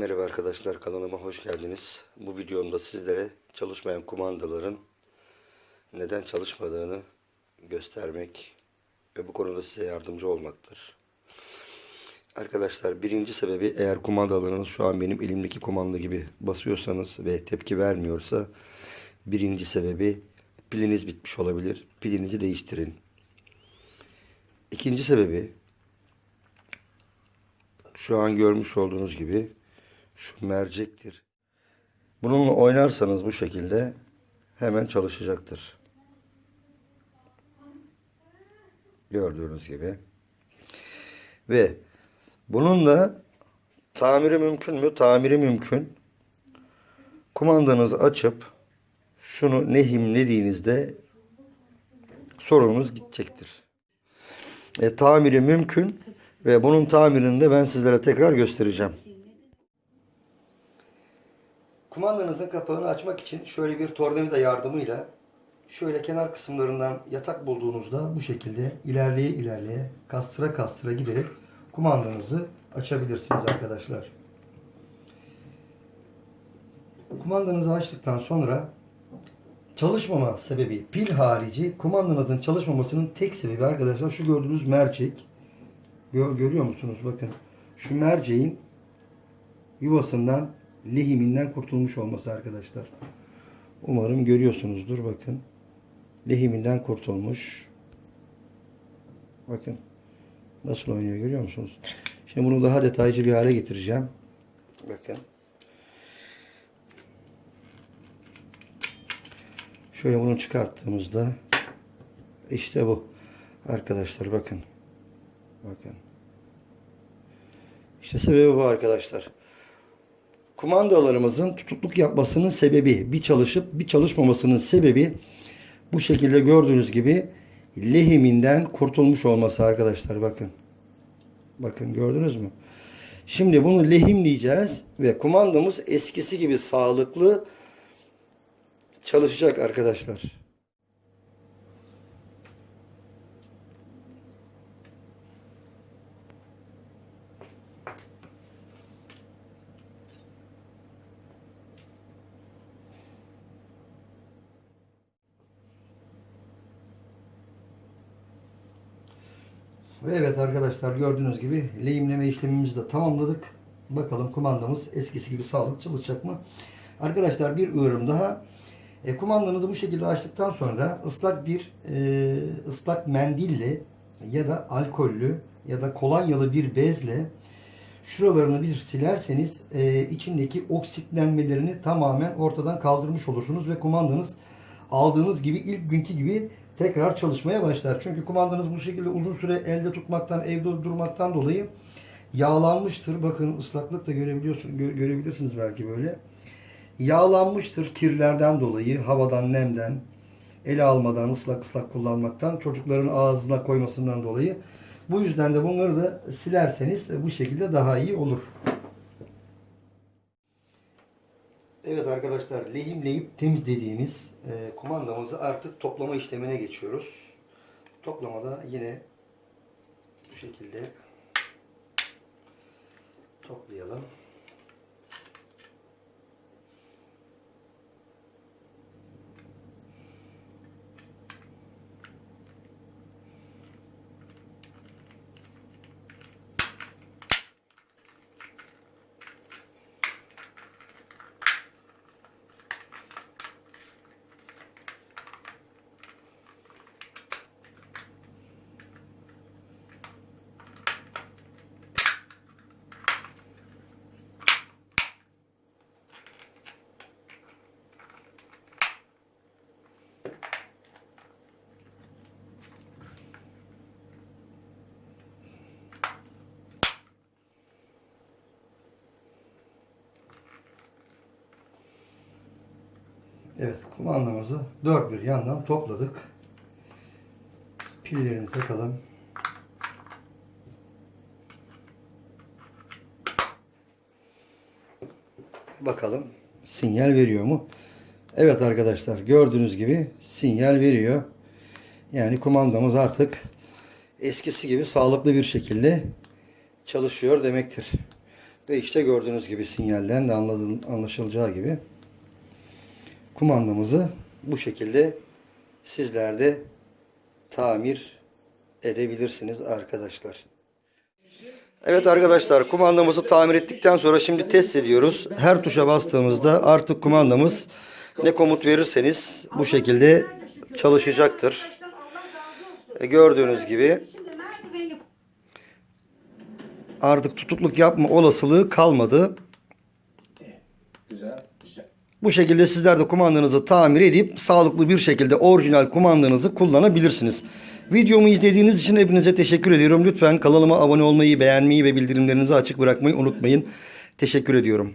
Merhaba arkadaşlar kanalıma hoş geldiniz. Bu videomda sizlere çalışmayan kumandaların neden çalışmadığını göstermek ve bu konuda size yardımcı olmaktır. Arkadaşlar birinci sebebi eğer kumandalarınız şu an benim elimdeki kumanda gibi basıyorsanız ve tepki vermiyorsa birinci sebebi piliniz bitmiş olabilir. Pilinizi değiştirin. İkinci sebebi şu an görmüş olduğunuz gibi şu mercektir. Bununla oynarsanız bu şekilde hemen çalışacaktır. Gördüğünüz gibi. Ve bunun da tamiri mümkün mü? Tamiri mümkün. Kumandanızı açıp şunu nehimlediğinizde sorununuz gidecektir. E, tamiri mümkün ve bunun tamirini de ben sizlere tekrar göstereceğim. Kumandanızın kapağını açmak için şöyle bir tornavida yardımıyla şöyle kenar kısımlarından yatak bulduğunuzda bu şekilde ilerleye ilerleye kastıra kastıra giderek kumandanızı açabilirsiniz arkadaşlar. Kumandanızı açtıktan sonra çalışmama sebebi pil harici kumandanızın çalışmamasının tek sebebi arkadaşlar şu gördüğünüz mercek. Gör- görüyor musunuz? Bakın. Şu merceğin yuvasından lehiminden kurtulmuş olması arkadaşlar. Umarım görüyorsunuzdur. Bakın. Lehiminden kurtulmuş. Bakın. Nasıl oynuyor görüyor musunuz? Şimdi bunu daha detaycı bir hale getireceğim. Bakın. Şöyle bunu çıkarttığımızda işte bu. Arkadaşlar bakın. Bakın. İşte sebebi bu arkadaşlar. Kumandalarımızın tutukluk yapmasının sebebi, bir çalışıp bir çalışmamasının sebebi bu şekilde gördüğünüz gibi lehiminden kurtulmuş olması arkadaşlar bakın. Bakın gördünüz mü? Şimdi bunu lehimleyeceğiz ve kumandamız eskisi gibi sağlıklı çalışacak arkadaşlar. Ve evet arkadaşlar gördüğünüz gibi lehimleme işlemimizi de tamamladık. Bakalım kumandamız eskisi gibi sağlıklı çalışacak mı? Arkadaşlar bir ürün daha. E, kumandanızı bu şekilde açtıktan sonra ıslak bir e, ıslak mendille ya da alkollü ya da kolonyalı bir bezle şuralarını bir silerseniz e, içindeki oksitlenmelerini tamamen ortadan kaldırmış olursunuz ve kumandanız aldığınız gibi ilk günkü gibi tekrar çalışmaya başlar. Çünkü kumandanız bu şekilde uzun süre elde tutmaktan, evde durmaktan dolayı yağlanmıştır. Bakın ıslaklık da görebiliyorsunuz, gö- görebilirsiniz belki böyle. Yağlanmıştır kirlerden dolayı, havadan, nemden, ele almadan, ıslak ıslak kullanmaktan, çocukların ağzına koymasından dolayı. Bu yüzden de bunları da silerseniz bu şekilde daha iyi olur. Evet arkadaşlar lehimleyip temizlediğimiz e, kumandamızı artık toplama işlemine geçiyoruz. Toplamada yine bu şekilde toplayalım. Evet kumandamızı dört bir yandan topladık. Pillerini takalım. Bakalım sinyal veriyor mu? Evet arkadaşlar gördüğünüz gibi sinyal veriyor. Yani kumandamız artık eskisi gibi sağlıklı bir şekilde çalışıyor demektir. Ve işte gördüğünüz gibi sinyalden de anlaşılacağı gibi kumandamızı bu şekilde sizler de tamir edebilirsiniz arkadaşlar. Evet arkadaşlar kumandamızı tamir ettikten sonra şimdi test ediyoruz. Her tuşa bastığımızda artık kumandamız ne komut verirseniz bu şekilde çalışacaktır. E, Gördüğünüz gibi artık tutukluk yapma olasılığı kalmadı. Güzel. Bu şekilde sizler de kumandanızı tamir edip sağlıklı bir şekilde orijinal kumandanızı kullanabilirsiniz. Videomu izlediğiniz için hepinize teşekkür ediyorum. Lütfen kanalıma abone olmayı, beğenmeyi ve bildirimlerinizi açık bırakmayı unutmayın. Teşekkür ediyorum.